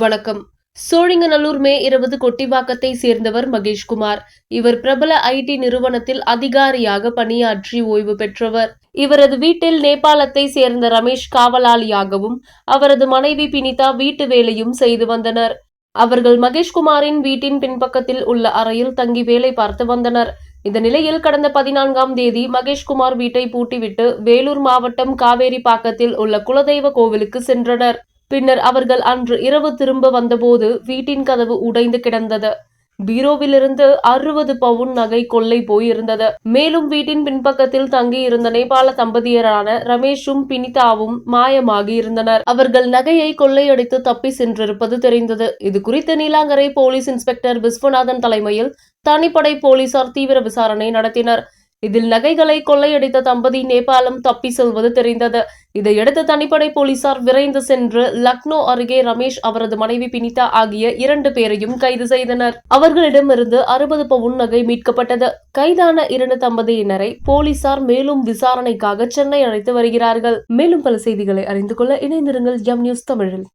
வணக்கம். சோழிங்கநல்லூர் மே இருபது கொட்டிவாக்கத்தை சேர்ந்தவர் மகேஷ்குமார். இவர் பிரபல ஐடி நிறுவனத்தில் அதிகாரியாக பணியாற்றி ஓய்வு பெற்றவர். இவரது வீட்டில் நேபாளத்தை சேர்ந்த ரமேஷ் காவலாளியாகவும் அவரது மனைவி பினிதா வீட்டு வேலையும் செய்து வந்தனர். அவர்கள் மகேஷ்குமாரின் வீட்டின் பின்பக்கத்தில் உள்ள அறையில் தங்கி வேலை பார்த்து வந்தனர். இந்த நிலையில் கடந்த பதினான்காம் தேதி மகேஷ்குமார் வீட்டை பூட்டிவிட்டு வேலூர் மாவட்டம் காவேரி பாக்கத்தில் உள்ள குலதெய்வ கோவிலுக்கு சென்றனர். பின்னர் அவர்கள் அன்று இரவு திரும்ப வந்தபோது வீட்டின் கதவு உடைந்து கிடந்தது. பீரோவிலிருந்து அறுபது பவுன் நகை கொள்ளை போயிருந்தது. மேலும் வீட்டின் பின்பக்கத்தில் தங்கி இருந்த நேபாள தம்பதியரான ரமேஷும் பினிதாவும் மாயமாகி இருந்தனர் அவர்கள் நகையை கொள்ளையடித்து தப்பி சென்றிருப்பது தெரிந்தது. இது குறித்து நீலாங்கரை போலீஸ் இன்ஸ்பெக்டர் விஸ்வநாதன் தலைமையில் தனிப்படை போலீசார் தீவிர விசாரணை நடத்தினர். இதில் நகைகளை கொள்ளையடித்த தம்பதி நேபாளம் தப்பி செல்வது தெரிந்தது. இதையடுத்து தனிப்படை போலீசார் விரைந்து சென்று லக்னோ அருகே ரமேஷ் அவரது மனைவி பினிதா ஆகிய இரண்டு பேரையும் கைது செய்தனர். அவர்களிடமிருந்து அறுபது பவுன் நகை மீட்கப்பட்டது. கைதான இரண்டு தம்பதியினரை போலீசார் மேலும் விசாரணைக்காக சென்னை அழைத்து வருகிறார்கள். மேலும் பல செய்திகளை அறிந்து கொள்ள இணைந்திருங்கள் ஜம் நியூஸ் தமிழில்.